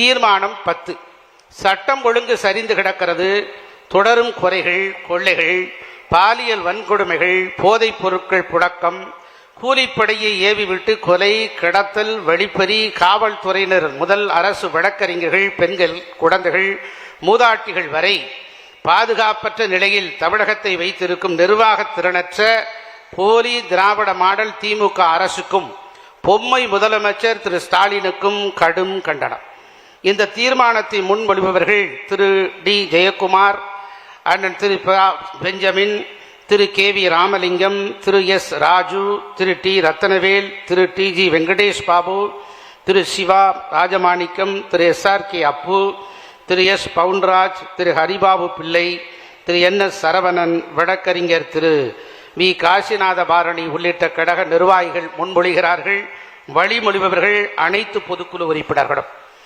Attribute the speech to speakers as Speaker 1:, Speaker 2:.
Speaker 1: தீர்மானம் பத்து. சட்டம் ஒழுங்கு சரிந்து கிடக்கிறது. தொடரும் குறைகள் கொள்ளைகள் பாலியல் வன்கொடுமைகள் போதைப் பொருட்கள் புழக்கம் கூலிப்படையை ஏவிவிட்டு கொலை கிடத்தல் வழிப்பறி காவல்துறையினர் முதல் அரசு வழக்கறிஞர்கள் பெண்கள் குழந்தைகள் மூதாட்டிகள் வரை பாதுகாப்பற்ற நிலையில் தமிழகத்தை வைத்திருக்கும் நிர்வாகத் திறனற்ற போலி திராவிட மாடல் திமுக அரசுக்கும் பொம்மை முதலமைச்சர் திரு ஸ்டாலினுக்கும் கடும் கண்டனம். இந்த தீர்மானத்தை முன்மொழிபவர்கள் திரு டி ஜெயக்குமார் அண்ணன் Thiru Benjamin Thiru K V Ramalingam Thiru S Raju Thiru T Rathinavel Thiru T G Venkatesh Babu Thiru Siva Rajamanickam Thiru S R K Appu Thiru S Pounraj Thiru Haribabu Pillai Thiru N S Saravanan வழக்கறிஞர் திரு we Kasinatha Barani உள்ளிட்ட கழக நிர்வாகிகள் முன்மொழிகிறார்கள். வழிமொழிபவர்கள் அனைத்து பொதுக்குழு உறுப்பினர்களும்.